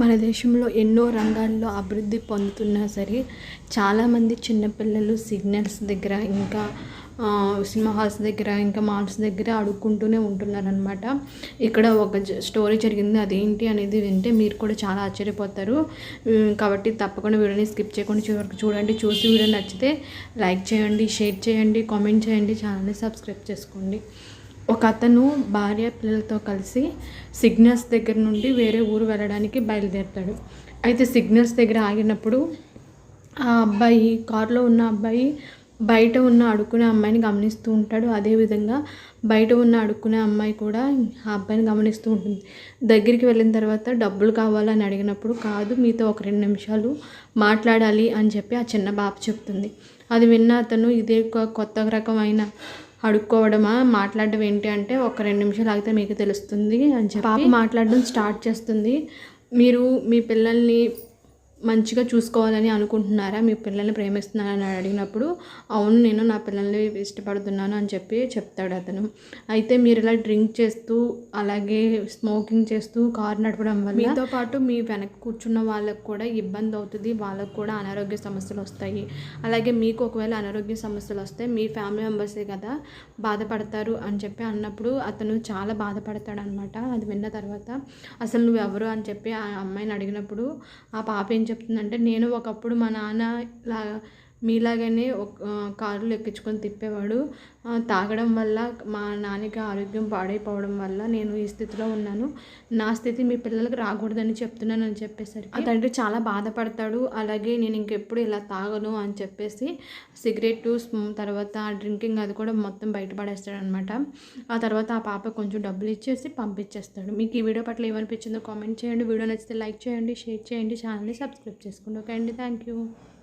మన దేశంలో ఎన్నో రంగాల్లో అభివృద్ధి పొందుతున్నా సరే చాలామంది చిన్నపిల్లలు సిగ్నల్స్ దగ్గర ఇంకా సినిమా హాల్స్ దగ్గర ఇంకా మాల్స్ దగ్గర అడుక్కుంటూనే ఉంటున్నారనమాట ఇక్కడ ఒక స్టోరీ జరిగింది అదేంటి అనేది వింటే మీరు కూడా చాలా ఆశ్చర్యపోతారు. కాబట్టి తప్పకుండా వీడియోని స్కిప్ చేయకుండా చివరికి చూడండి చూసి వీడియో నచ్చితే లైక్ చేయండి షేర్ చేయండి కామెంట్ చేయండి ఛానల్ని సబ్స్క్రైబ్ చేసుకోండి. ఒక అతను భార్య పిల్లలతో కలిసి సిగ్నల్స్ దగ్గర నుండి వేరే ఊరు వెళ్ళడానికి బయలుదేరుతాడు. అయితే సిగ్నల్స్ దగ్గర ఆగినప్పుడు ఆ అబ్బాయి కారులో ఉన్న అబ్బాయి బయట ఉన్న అడుక్కునే అమ్మాయిని గమనిస్తూ ఉంటాడు. అదేవిధంగా బయట ఉన్న అడుక్కునే అమ్మాయి కూడా ఆ అబ్బాయిని గమనిస్తూ ఉంటుంది. దగ్గరికి వెళ్ళిన తర్వాత డబ్బులు కావాలని అడిగినప్పుడు కాదు మీతో ఒక రెండు నిమిషాలు మాట్లాడాలి అని చెప్పి ఆ చిన్న బాబు చెప్తుంది. అది విన్న అతను ఇదే ఒక కొత్త రకమైన అడుక్కోవడమా? మాట్లాడడం ఏంటి అంటే ఒక రెండు నిమిషాలు ఆగితే మీకు తెలుస్తుంది అని చెప్పి పాప మాట్లాడడం స్టార్ట్ చేస్తుంది. మీరు మీ పిల్లల్ని మంచిగా చూసుకోవాలని అనుకుంటున్నారా? మీ పిల్లల్ని ప్రేమిస్తున్నారని అడిగినప్పుడు అవును నేను నా పిల్లల్ని ఇష్టపడుతున్నాను అని చెప్పి చెప్తాడు అతను. అయితే మీరు ఇలా డ్రింక్ చేస్తూ అలాగే స్మోకింగ్ చేస్తూ కార్ నడపడం వల్ల మీతో పాటు మీ వెనక కూర్చున్న వాళ్ళకు కూడా ఇబ్బంది అవుతుంది. వాళ్ళకు కూడా అనారోగ్య సమస్యలు వస్తాయి. అలాగే మీకు ఒకవేళ అనారోగ్య సమస్యలు వస్తే మీ ఫ్యామిలీ మెంబర్సే కదా బాధపడతారు అని చెప్పి అన్నప్పుడు అతను చాలా బాధపడతాడు అనమాట అది విన్న తర్వాత అసలు నువ్వు ఎవరు అని చెప్పి ఆ అమ్మాయిని అడిగినప్పుడు ఆ పాప ఏం చెప్తుందంటే నేను ఒకప్పుడు మా నాన్న లాగా మీలాగనే ఒక కారులో ఎక్కించుకొని తిప్పేవాడు. తాగడం వల్ల మా నాన్నకి ఆరోగ్యం పాడైపోవడం వల్ల నేను ఈ స్థితిలో ఉన్నాను. నా స్థితి మీ పిల్లలకు రాకూడదని చెప్తున్నాను అని చెప్పేసరికి ఆ తండ్రి చాలా బాధపడతాడు. అలాగే నేను ఇంకెప్పుడు ఇలా తాగను అని చెప్పేసి సిగరెట్ తర్వాత డ్రింకింగ్ అది కూడా మొత్తం బయటపడేస్తాడు అనమాట ఆ తర్వాత ఆ పాప కొంచెం డబ్బులు ఇచ్చేసి పంపించేస్తాడు. మీకు ఈ వీడియో పట్ల ఏమనిపించిందో కామెంట్ చేయండి. వీడియో నచ్చితే లైక్ చేయండి షేర్ చేయండి. ఛానల్ని సబ్స్క్రైబ్ చేసుకోండి. ఓకే అండి. Thank you.